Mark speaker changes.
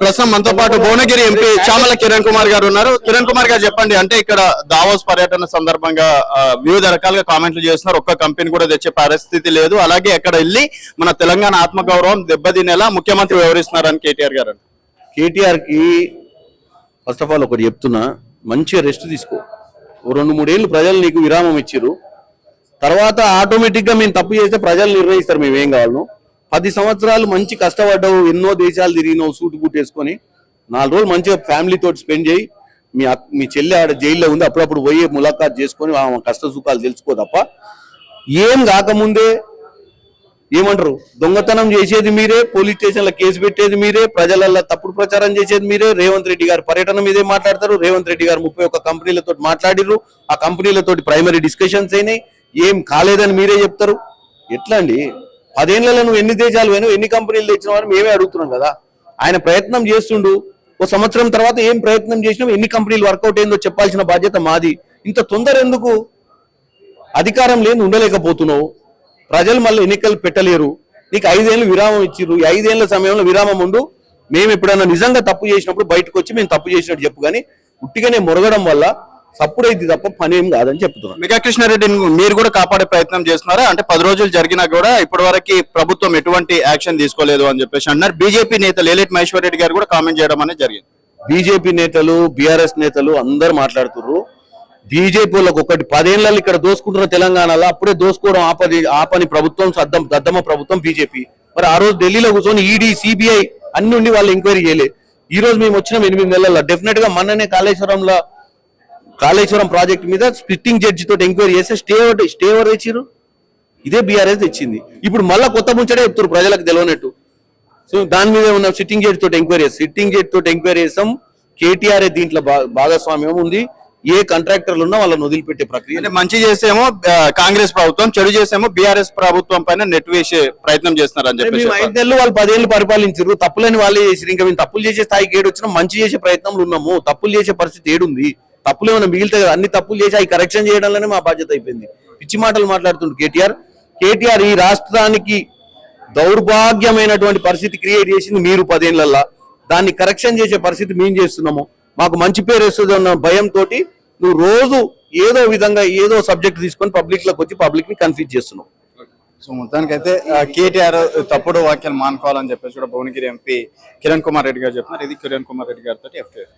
Speaker 1: ప్రస్తుతం మనతో పాటు భువనగిరి ఎంపీ చామల కిరణ్ కుమార్ గారు ఉన్నారు. కిరణ్ కుమార్ గారు చెప్పండి అంటే ఇక్కడ దావోస్ పర్యటన సందర్భంగా వివిధ రకాలుగా కామెంట్లు చేస్తున్నారు. ఒక్క కంపెనీ కూడా తెచ్చే పరిస్థితి లేదు. అలాగే అక్కడ వెళ్ళి మన తెలంగాణ ఆత్మగౌరవం దెబ్బతినేలా ముఖ్యమంత్రి వివరిస్తున్నారని కేటీఆర్ గారు
Speaker 2: కేటీఆర్కి ఫస్ట్ ఆఫ్ ఆల్ ఒకటి చెప్తున్నా మంచిగా రెస్ట్ తీసుకో. ఓ రెండు మూడేళ్ళు ప్రజలు నీకు విరామం ఇచ్చిర్రు. తర్వాత ఆటోమేటిక్గా మేము తప్పు చేస్తే ప్రజలు నిర్ణయిస్తారు మేము ఏం కావాలను. పది సంవత్సరాలు మంచి కష్టపడ్డావు ఎన్నో దేశాలు తిరిగినావు సూటు బూట్ వేసుకొని నాలుగు రోజులు మంచిగా ఫ్యామిలీతో స్పెండ్ చేయి. మీ మీ చెల్లి ఆడ జైల్లో ఉంది అప్పుడప్పుడు పోయి ములాఖాత్ చేసుకొని ఆమె కష్ట సుఖాలు తెలుసుకో తప్ప. ఏం కాకముందే ఏమంటారు? దొంగతనం చేసేది మీరే పోలీస్ స్టేషన్ల కేసు పెట్టేది మీరే ప్రజలలో తప్పుడు ప్రచారం చేసేది మీరే. రేవంత్ రెడ్డి గారు పర్యటన మీదే మాట్లాడతారు. రేవంత్ రెడ్డి గారు ముప్పై ఒక్క కంపెనీలతో మాట్లాడిరు ఆ కంపెనీలతోటి ప్రైమరీ డిస్కషన్స్ అయినాయి. ఏం కాలేదని మీరే చెప్తారు. ఎట్లా అండి? పదేళ్ళలో నువ్వు ఎన్ని దేశాలు పోయినావు ఎన్ని కంపెనీలు తెచ్చినావు మేమే అడుగుతున్నాం కదా. ఆయన ప్రయత్నం చేస్తుండు. ఓ సంవత్సరం తర్వాత ఏం ప్రయత్నం చేసినావు ఎన్ని కంపెనీలు వర్కౌట్ అయిందో చెప్పాల్సిన బాధ్యత మాది. ఇంత తొందర ఎందుకు? అధికారం లేని ఉండలేకపోతున్నావు. ప్రజలు మళ్ళీ ఎన్నికలు పెట్టలేరు. నీకు ఐదేళ్ళు విరామం ఇచ్చిర్రు. ఈ ఐదేళ్ళ సమయంలో విరామం ఉండు. మేము ఎప్పుడైనా నిజంగా తప్పు చేసినప్పుడు బయటకు వచ్చి మేము తప్పు చేసినట్టు చెప్పు. కానీ ఉట్టిగానే మొరగడం వల్ల సప్పుడు అయితే తప్ప పని ఏం కాదని చెప్తున్నాను
Speaker 1: మెగా కృష్ణారెడ్డిని మీరు కూడా కాపాడే ప్రయత్నం చేస్తున్నారా? అంటే పది రోజులు జరిగినా కూడా ఇప్పటి వరకు ప్రభుత్వం ఎటువంటి యాక్షన్ తీసుకోలేదు అని చెప్పేసి అన్నారు. బీజేపీ నేత లేలేట్ మహేశ్వర్ రెడ్డి గారు కూడా కామెంట్ చేయడం అనేది జరిగింది.
Speaker 2: బీజేపీ నేతలు బీఆర్ఎస్ నేతలు అందరు మాట్లాడుతుర్రు. బీజేపీ వాళ్ళకి ఒకటి పదేళ్ళలో ఇక్కడ దోసుకుంటున్న తెలంగాణలో అప్పుడే దోసుకోవడం ఆపని ఆపని ప్రభుత్వం సద్దం దద్దమ్మ ప్రభుత్వం బీజేపీ. మరి ఆ రోజు ఢిల్లీలో కూర్చొని ఈడీ సిబిఐ అన్ని ఉండి వాళ్ళు ఎంక్వైరీ చేయలే. ఈ రోజు మేము వచ్చినాం ఎనిమిది నెలల్లో. డెఫినెట్గా మొన్ననే కాళేశ్వరంలో కాళేశ్వరం ప్రాజెక్ట్ మీద స్ప్లిట్టింగ్ జడ్జి తోటి ఎంక్వైరీ చేస్తే స్టే స్టే ఎవరు తెచ్చిర్రు? ఇదే బీఆర్ఎస్ తెచ్చింది. ఇప్పుడు మళ్ళా కొత్త ముంచడే చెప్తారు ప్రజలకు తెలియనట్టు. సో దాని మీద ఉన్న సిట్టింగ్ జడ్జి తోటి ఎంక్వైరీ సిట్టింగ్ జడ్జి తోటి ఎంక్వైరీ చేస్తాం. కేటీఆర్ దీంట్లో భాగస్వామ్యం ఉంది. ఏ కాంట్రాక్టర్లు ఉన్నా వాళ్ళని వదిలిపెట్టే ప్రక్రియ.
Speaker 1: అంటే మంచి చేసేమో కాంగ్రెస్ ప్రభుత్వం చెడు చేసేమో బీఆర్ఎస్ ప్రభుత్వం పైన నెట్ వేసే ప్రయత్నం చేస్తున్నారు అని చెప్పేసి
Speaker 2: మేము ఐదు నెలలు వాళ్ళు పదేళ్ళు పరిపాలించారు తప్పులని వాళ్ళే చేసారు ఇంకా మేము తప్పులు చేసే స్థాయికి ఏడు వచ్చినా మంచి చేసే ప్రయత్నంలో ఉన్నాము. తప్పులు చేసే పరిస్థితి ఏడుంది. తప్పులు ఏమైనా మిగిలితే కదా అన్ని తప్పులు చేసి అవి కరెక్షన్ చేయడంలోనే మా బాధ్యత అయిపోయింది. పిచ్చి మాటలు మాట్లాడుతుండు కేటీఆర్. కేటీఆర్ ఈ రాష్ట్రానికి దౌర్భాగ్యమైనటువంటి పరిస్థితి క్రియేట్ చేసింది మీరు పదేళ్ళల్లా. దాన్ని కరెక్షన్ చేసే పరిస్థితి మేము చేస్తున్నాము. మాకు మంచి పేరు వస్తుంది అన్న భయంతో నువ్వు రోజు ఏదో విధంగా ఏదో సబ్జెక్ట్ తీసుకొని పబ్లిక్లోకి వచ్చి పబ్లిక్ని కన్ఫ్యూజ్ చేస్తున్నావు.
Speaker 1: సో మొత్తానికైతే కేటీఆర్ తప్పుడు వ్యాఖ్యలు మానుకోవాలని చెప్పేసి కూడా భువనగిరి ఎంపీ కిరణ్ కుమార్ రెడ్డి గారు చెప్తున్నారు. ఇది కిరణ్ కుమార్ రెడ్డి గారితో ఎఫ్ఐఆర్.